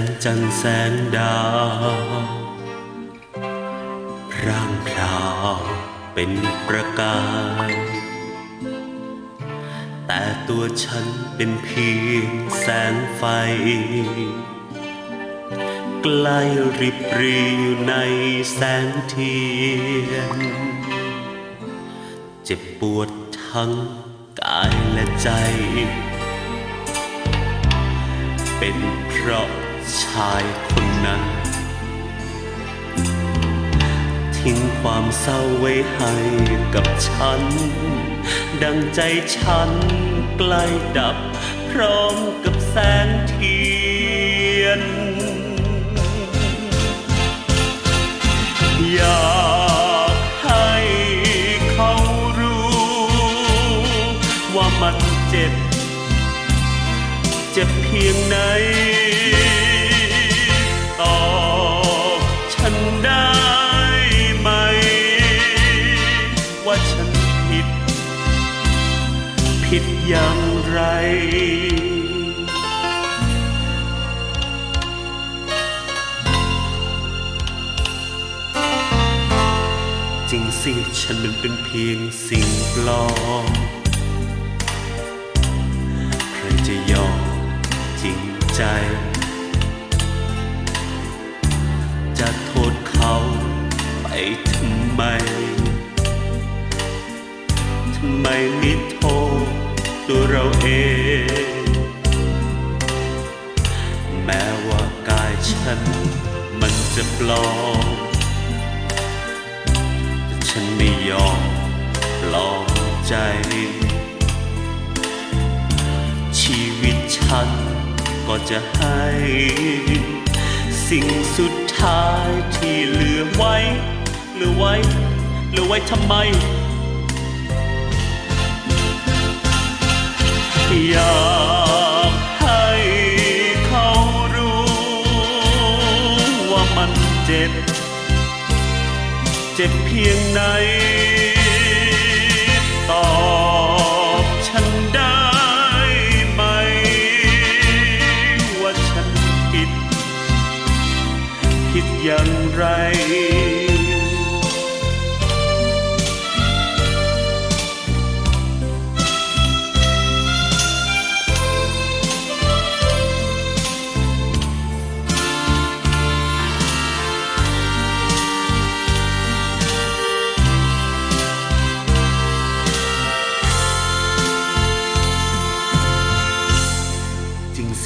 งจันทร์แสงดาวร่างพราวเป็นประกาย แต่ตัวฉันเป็นเพียงแสงไฟ ใกล้ริบรีอยู่ในแสงเทียน เจ็บปวดทั้งกายและใจ เป็นเพราะชายคนนั้น ทิ้งความเศร้าไว้ให้กับฉัน ดังใจฉันใกล้ดับ พร้อมกับแสงเทียน อยากให้เขารู้ ว่ามันเจ็บ เจ็บเพียงไหน ต่อฉันได้ไหม ว่าฉันผิด ผิดอย่างไรจริงสิฉันมันเป็นเพียงสิ่งปลอม จจะโทษเขาไปทำไม ทำไมไม่โทษตัวเราเอง แม้ว่ากายฉันมันจะปลอม แต่ฉันไม่ยอมปลอมใจ ก็จะให้ สิ่งสุดท้ายที่เหลือไว้ เหลือไว้ เหลือไว้ทำไม อยากให้เขารู้ว่ามันเจ็บ เจ็บเพียงไหน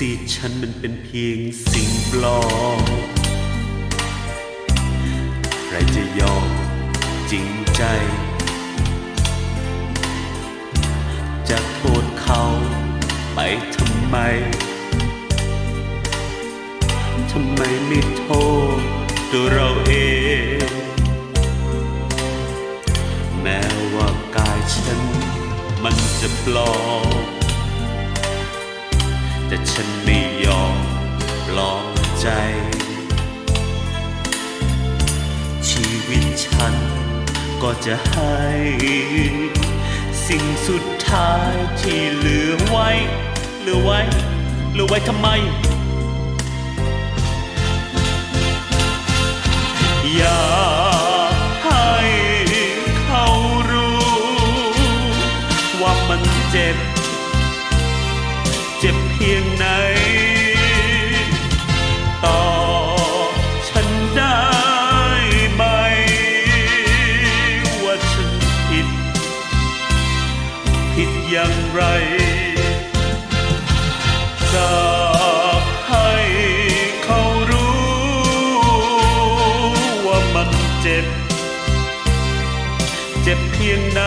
จริงสิฉันมันเป็นเพียงสิ่งปลอมใครจะยอมจริงใจ จะโทษเขาไปทำไม ทำไมไม่โทษตัวเราเอง แม้ว่ากายฉันมันจะปลอม แต่ฉันไม่ยอมปลอมใจ ชีวิตฉันก็จะให้ สิ่งสุดท้ายที่เหลือไว้ เหลือไว้ เหลือไว้ทำไม อยา จางไรอยากให้เขารู้ว่ามันเจ็บ เจ็บเพียงไหน